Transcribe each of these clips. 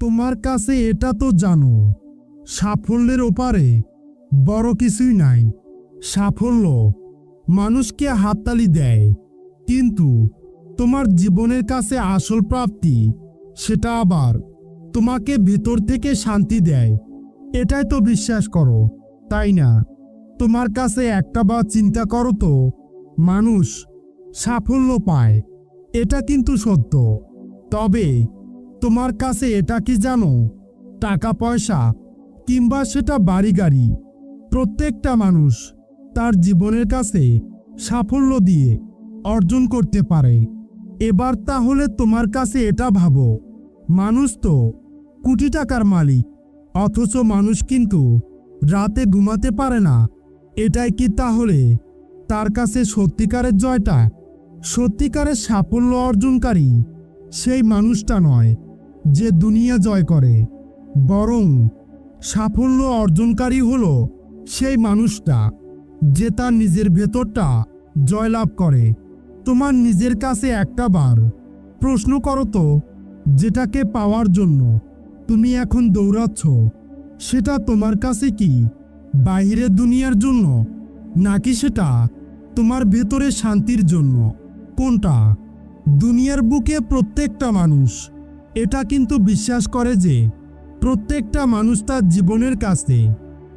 তোমার কাছে এটা তো জানো, সাফল্যের ওপারে বড় কিছুই নাই। সাফল্য মানুষকে হাততালি দেয়, কিন্তু তোমার জীবনের কাছে আসল প্রাপ্তি সেটা আবার তোমাকে ভেতর থেকে শান্তি দেয়। এটাই তো বিশ্বাস করো, তাই না? তোমার কাছে একটা বা চিন্তা করো তো, মানুষ সাফল্য পায়, এটা কিন্তু সত্য। তবে তোমার কাছে এটা কি জানো? টাকা পয়সা কিংবা সেটা বাড়ি গাড়ি। প্রত্যেকটা মানুষ তার জীবনের কাছে সাফল্য দিয়ে অর্জন করতে পারে। এবার তাহলে তোমার কাছে এটা ভাবো। মানুষ তো কোটি টাকার মালিক, অথচ মানুষ কিন্তু রাতে ঘুমাতে পারে না। এটাই কি তাহলে তার কাছে সত্যিকারের জয়টা? সত্যিকারের সাফল্য অর্জনকারী সেই মানুষটা নয়। যে দুনিয়া জয় করে, বরং সাফল্য অর্জনকারী হলো সেই মানুষটা যে তার নিজের ভেতরটা জয়লাভ করে। তোমার নিজের কাছে একটা বার প্রশ্ন করো তো, যেটাকে পাওয়ার জন্য তুমি এখন দৌড়াচ্ছ, সেটা তোমার কাছে কি বাইরের দুনিয়ার জন্য, নাকি সেটা তোমার ভেতরে শান্তির জন্য? কোনটা? দুনিয়ার বুকে প্রত্যেকটা মানুষ এটা কিন্তু বিশ্বাস করে যে প্রত্যেকটা মানুষ তার জীবনের কাছে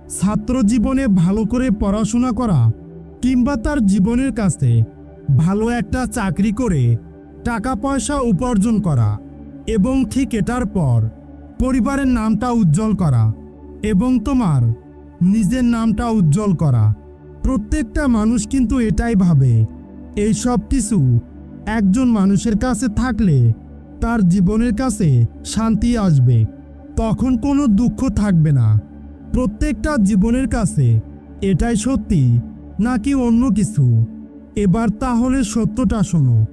ছাত্র জীবনে ভালো করে পড়াশোনা করা কিংবা তার জীবনের কাছে ভালো একটা চাকরি করে টাকা পয়সা উপার্জন করা এবং ঠিক এটার পর পরিবারের নামটা উজ্জ্বল করা এবং তোমার নিজের নামটা উজ্জ্বল করা। প্রত্যেকটা মানুষ কিন্তু এটাই ভাবে এই সব কিছু একজন মানুষের কাছে থাকলে তার জীবনের কাছে শান্তি আসবে। তখন কোনো দুঃখ থাকবে না। প্রত্যেকটা জীবনের কাছে এটাই সত্যি, নাকি অন্য কিছু? এবার তাহলে সত্যটা শোনো।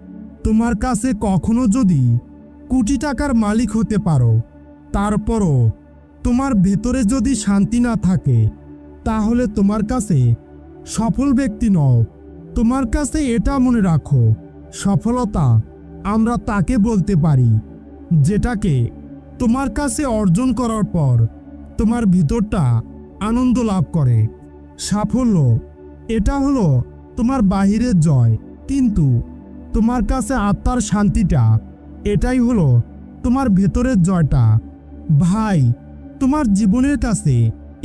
তোমার কাছে কখনো যদি কোটি টাকার মালিক হতে পারো, তারপরও তোমার ভেতরে যদি শান্তি না থাকে, তাহলে তোমার কাছে সফল ব্যক্তি নও। তোমার কাছে এটা মনে রাখো, সফলতা আমরা তাকে বলতে পারি, যেটাকে তোমার কাছে অর্জন করার পর তোমার ভিতরটা আনন্দ লাভ করে। সাফল্য, এটা হলো তোমার বাহিরের জয়, কিন্তু তোমার কাছে আত্মার শান্তিটা, এটাই হলো তোমার ভেতরের জয়টা। ভাই, তোমার জীবনের কাছে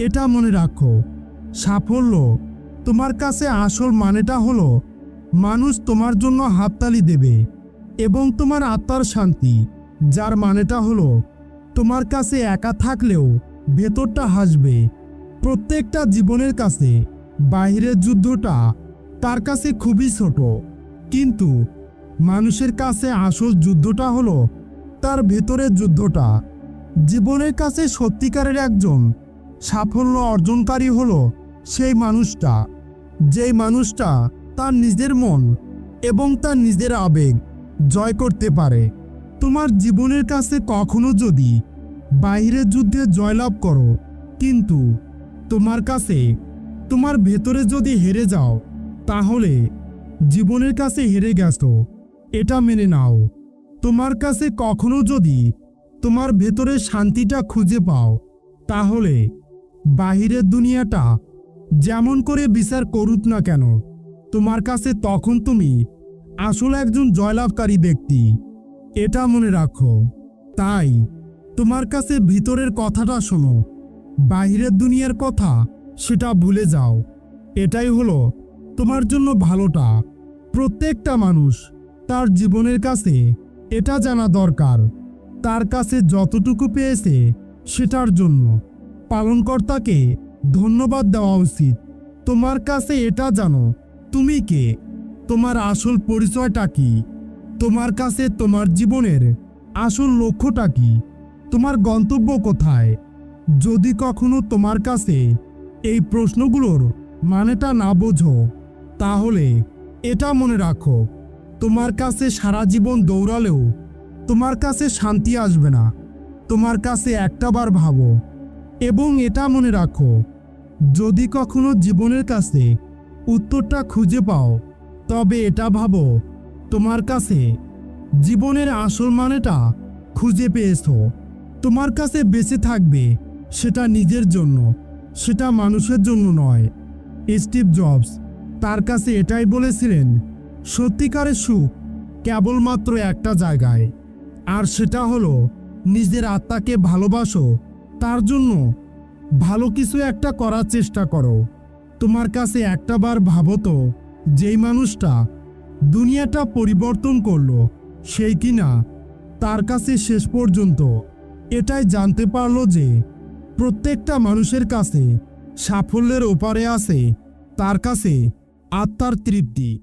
এটা মনে রাখো, সাফল্য, তোমার কাছে আসল মানেটা হলো মানুষ তোমার জন্য হাততালি দেবে। এবং তোমার আত্মার শান্তি, যার মানেটা হলো, তোমার কাছে একা থাকলেও ভেতরটা হাসবে। প্রত্যেকটা জীবনের কাছে বাইরের যুদ্ধটা তার কাছে খুবই ছোট। কিন্তু মানুষের কাছে আসল যুদ্ধটা হলো তার ভেতরের যুদ্ধটা। জীবনের কাছে সত্যিকারের একজন সাফল্য অর্জনকারী হলো সেই মানুষটা। যেই মানুষটা তার নিজের মন এবং তার নিজের আবেগ জয় করতে পারে। তোমার জীবনের কাছে কখনো যদি বাইরের যুদ্ধে জয়লাভ করো, কিন্তু তোমার কাছে, তোমার ভেতরে যদি হেরে যাও, তাহলে জীবনের কাছে হেরে গেছো। এটা মেনে নাও। তোমার কাছে কখনো যদি তোমার ভেতরে শান্তিটা খুঁজে পাও, তাহলে বাহিরের দুনিয়াটা যেমন করে বিচার করুক না কেন, তোমার কাছে তখন তুমি আসলে একজন জয়লাভকারী ব্যক্তি। এটা মনে রাখো। তাই, তোমার কাছে ভিতরের কথাটা শোনো। বাহিরের দুনিয়ার কথা, সেটা ভুলে যাও। এটাই হলো, তোমার জন্য ভালোটা। প্রত্যেকটা মানুষ তার জীবনের কাছে এটা জানা দরকার। তার কাছে যতটুকু পেয়েছে, সেটার জন্য। পালনকর্তাকে ধন্যবাদ দেওয়া উচিত। তোমার কাছে এটা জানো, তুমি কে? তোমার আসল পরিচয়টা কি? তোমার কাছে তোমার জীবনের আসল লক্ষ্যটা কি? তোমার গন্তব্য কোথায়? যদি কখনো তোমার কাছে এই প্রশ্নগুলোর মানেটা না বোঝো, তাহলে এটা মনে রাখো, তোমার কাছে সারা জীবন দৌড়ালেও তোমার কাছে শান্তি আসবে না। তোমার কাছে একটাবার ভাবো, এবং এটা মনে রাখো, যদি কখনো জীবনের কাছে উত্তরটা খুঁজে পাও তবে এটা ভাবো, তোমার কাছে জীবনের আসল মানেটা খুঁজে পেয়েছ। তোমার কাছে বেঁচে থাকবে সেটা নিজের জন্য, সেটা মানুষের জন্য নয়। স্টিভ জবস তার কাছে এটাই বলেছিলেন, সত্যিকারের সুখ কেবলমাত্র একটা জায়গায়, আর সেটা হলো নিজের আত্মাকে ভালোবাসো, তার জন্য ভালো কিছু একটা করার চেষ্টা করো। তোমার কাছে একটা বার ভাবো তো যেই মানুষটা দুনিয়াটা পরিবর্তন করল সেই কিনা তার কাছে শেষ পর্যন্ত এটাই জানতে পারল যে প্রত্যেকটা মানুষের কাছে সাফল্যের ওপারে আছে, তার কাছে আত্মার তৃপ্তি।